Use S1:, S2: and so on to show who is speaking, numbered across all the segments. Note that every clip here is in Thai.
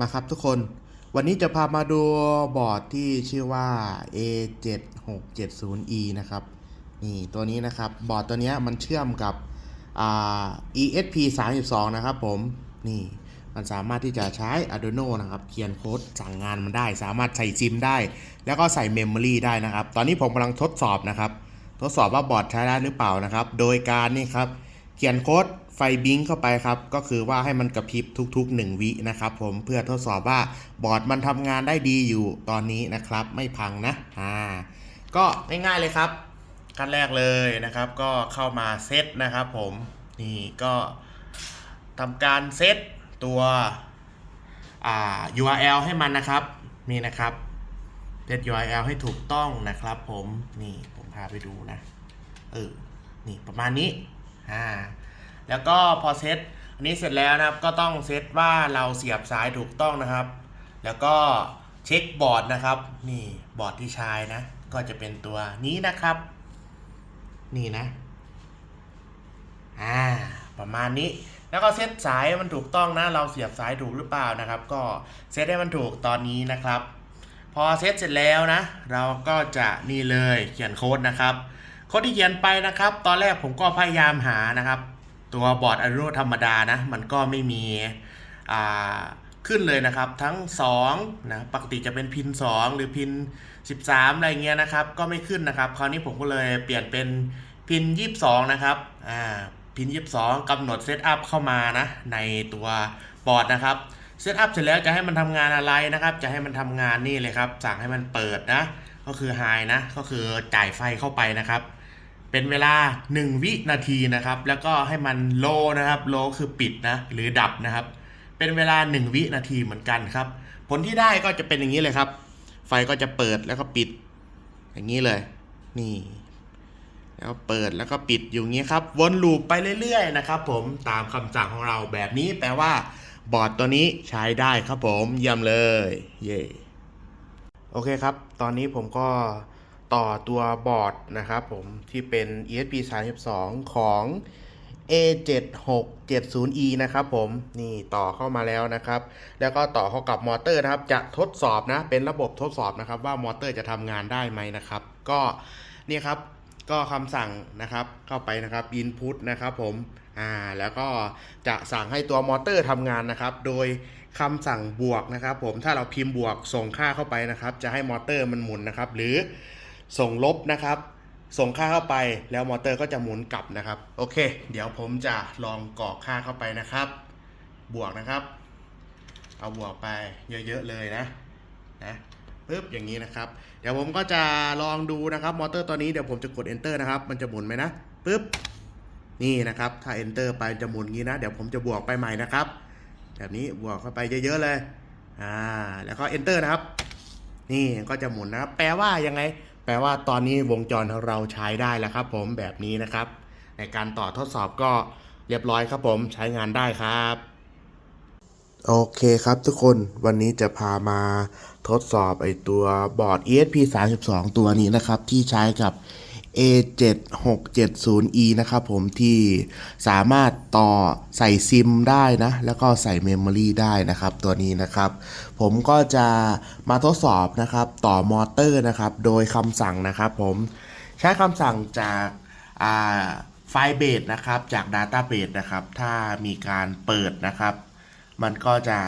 S1: มาครับทุกคนวันนี้จะพามาดูบอร์ดที่ชื่อว่า A7670E นะครับนี่ตัวนี้นะครับบอร์ดตัวนี้มันเชื่อมกับ ESP32 นะครับผมนี่มันสามารถที่จะใช้ Arduino นะครับเขียนโค้ดสั่งงานมันได้ สามารถใส่ซิมได้ แล้วก็ใส่เมมโมรีได้นะครับ ตอนนี้ผมกำลังทดสอบนะครับ ทดสอบว่าบอร์ดใช้ได้หรือเปล่านะครับ โดยการนี่ครับเขียนโค้ด ไฟบิงเข้าไปครับ ก็คือว่าให้มันกระพริบทุก ๆ 1 วินะครับผมเพื่อทดสอบว่าบอร์ดมันทำงานได้ดีอยู่ตอนนี้นะครับ ไม่พังนะอ่าก็ง่ายๆเลยครับขั้นแรกเลยนะครับ ก็เข้ามาเซตนะครับผมนี่ก็ทำการเซตตัวอ่า URL ให้มันนะครับนี่นะครับเซต URL ให้ถูกต้องนะครับผมนี่ผมพาไปดูนะเออนี่ประมาณนี้อ่า แล้วก็พอเซตอันนี้เสร็จแล้วนะครับ ก็ต้องเซตว่าเราเสียบสายถูกต้องนะครับ แล้วก็เช็คบอร์ดนะครับ นี่บอร์ดที่ใช้นะ ก็จะเป็นตัวนี้นะครับ นี่นะ อ่า ประมาณนี้ แล้วก็เซตสายมันถูกต้องนะ เราเสียบสายถูกหรือเปล่านะครับ ก็เซตให้มันถูกตอนนี้นะครับ พอเซตเสร็จแล้วนะ เราก็จะนี่เลยเขียนโค้ดนะครับ โค้ดที่เขียนไปนะครับ ตอนแรกผมก็พยายามหานะครับ ตัวบอร์ด Arduino ธรรมดานะมันก็ไม่มีขึ้นเลยนะครับทั้ง2นะปกติจะเป็นพิน 2 หรือพิน 13 อะไรเงี้ยนะครับ ก็ไม่ขึ้นนะครับ คราวนี้ผมก็เลยเปลี่ยนเป็นพิน 22 นะครับอ่าพิน 22กำหนดเซตอัพเข้ามานะในตัวบอร์ดนะครับเซตอัพเสร็จแล้วจะให้มันทำงานอะไรนะครับ จะให้มันทำงานนี่เลยครับ สั่งให้มันเปิดนะ ก็คือ High นะ ก็คือจ่ายไฟเข้าไปนะครับ เป็นเวลา 1 วินาทีนะครับ แล้วก็ให้มันโลนะครับโลคือปิดนะหรือดับนะครับ เป็นเวลา 1 วินาทีเหมือนกันครับ ผลที่ได้ก็จะเป็นอย่างนี้เลยครับ ไฟก็จะเปิดแล้วก็ปิด อย่างนี้เลย นี่แล้วเปิดแล้วก็ปิดอยู่งี้ครับ วนลูปไปเรื่อยๆนะครับผมตามคำสั่งของเราแบบนี้แปลว่า บอร์ดตัวนี้ใช้ได้ครับผมเยี่ยมเลย เย่โอเคครับ ตอนนี้ผมก็ ต่อตัวบอร์ดนะครับผมที่เป็น ESP32 ของ A7670E นะครับผมนี่ต่อเข้ามาแล้วนะครับ แล้วก็ต่อเข้ากับมอเตอร์นะครับ จะทดสอบนะเป็นระบบทดสอบนะครับ ว่ามอเตอร์จะทำงานได้ไหมนะครับ ก็นี่ครับก็คำสั่งนะครับเข้าไปนะครับ input นะครับผมอ่าแล้วก็จะสั่งให้ตัวมอเตอร์ทำงานนะครับ โดยคำสั่งบวกนะครับ ผมถ้าเราพิมพ์บวกส่งค่าเข้าไปนะครับ จะให้มอเตอร์มันหมุนนะครับ หรือ ส่งลบนะครับ ส่งค่าเข้าไปแล้วมอเตอร์ก็จะหมุนกลับนะครับ โอเค เดี๋ยวผมจะลองกรอกค่าเข้าไปนะครับ บวกนะครับ เอาบวกไปเยอะๆเลยนะนะปึ๊บอย่างนี้นะครับ เดี๋ยวผมก็จะลองดูนะครับมอเตอร์ตัวนี้เดี๋ยวผมจะกด enter นะครับ มันจะหมุนไหมนะปึ๊บนี่นะครับ ถ้า enter ไปจะหมุนงี้นะเดี๋ยวผมจะบวกไปใหม่นะครับ แบบนี้บวกเข้าไปเยอะๆเลยอ่าแล้วก็ enter นะครับ นี่ก็จะหมุนนะครับ แปลว่ายังไง แปลว่าตอนนี้วงจรเราใช้ได้แล้วครับผมแบบนี้นะครับ ในการต่อทดสอบก็เรียบร้อยครับผมใช้งานได้ครับโอเคครับทุกคนวันนี้จะพามาทดสอบไอตัวบอร์ด ESP32 ตัวนี้นะครับ ที่ใช้กับ A7670E นะครับผมที่สามารถต่อใส่ซิมได้นะ แล้วก็ใส่เมมโมรีได้นะครับ ตัวนี้นะครับ ผมก็จะมาทดสอบนะครับ ต่อมอเตอร์นะครับ โดยคำสั่งนะครับผมใช้คำสั่งจากไฟล์เบสนะครับ จาก Database นะครับ ถ้ามีการเปิดนะครับ มันก็จะ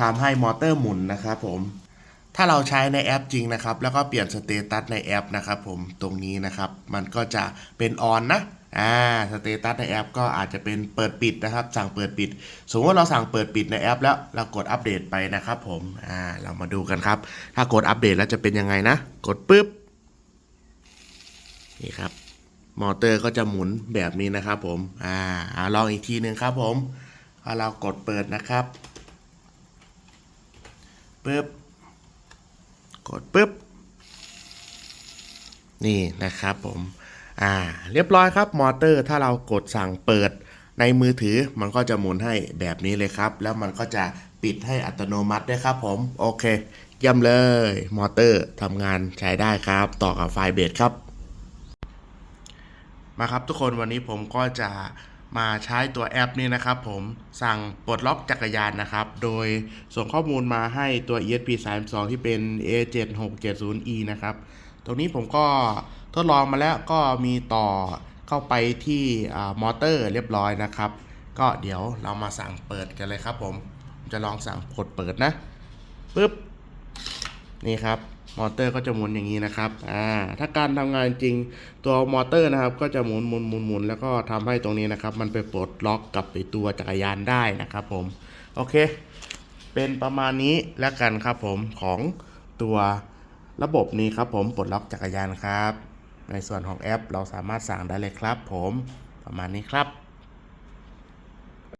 S1: ทำให้มอเตอร์หมุนนะครับผม ถ้าเราใช้ในแอปจริงนะครับ แล้วก็เปลี่ยนสเตตัสในแอปนะครับผมตรงนี้นะครับ มันก็จะเป็นออนนะอ่าสเตตัสในแอปก็อาจจะเป็นเปิดปิดนะครับ สั่งเปิดปิด สมมติว่าเราสั่งเปิดปิดในแอป แล้วเรากดอัปเดตไปนะครับผมอ่าเรามาดูกันครับ ถ้ากดอัปเดตแล้วจะเป็นยังไงนะ กดปุ๊บนี่ครับมอเตอร์ก็จะหมุนแบบนี้นะครับผมอ่าลองอีกทีหนึ่งครับผมพอเรากดเปิดนะครับปึ๊บ กดปุ๊บ นี่นะครับผม อ่า เรียบร้อยครับมอเตอร์ถ้าเรากดสั่งเปิดในมือถือมันก็จะหมุนให้แบบนี้เลยครับ แล้วมันก็จะปิดให้อัตโนมัติด้วยครับผม โอเคเยี่ยมเลย มอเตอร์ทำงานใช้ได้ครับ ต่อกับไฟเบสครับ มาครับทุกคนวันนี้ผมก็จะ มาใช้ตัวแอปนี้นะครับ ผมสั่งปลดล็อกจักรยานนะครับ โดยส่งข้อมูลมาให้ตัว ESP 3 2ที่เป็น A7670E นะครับ ตรงนี้ผมก็ทดลองมาแล้วก็มีต่อเข้าไปที่มอเตอร์เรียบร้อยนะครับ ก็เดี๋ยวเรามาสั่งเปิดกันเลยครับผมผมจะลองสั่งกดเปิดนะปึ๊บนี่ครับ มอเตอร์ก็จะหมุนอย่างนี้นะครับอ่าถ้าการทำงานจริงตัวมอเตอร์นะครับ ก็จะหมุนหมุนหมุนหมุนแล้วก็ทำให้ตรงนี้นะครับ มันไปปลดล็อกกับไอตัวจักรยานได้นะครับผมโอเค เป็นประมาณนี้แล้วกันครับผมของตัวระบบนี้ครับผมปลดล็อกจักรยานครับ ในส่วนของแอปเราสามารถสั่งได้เลยครับ ผมประมาณนี้ครับ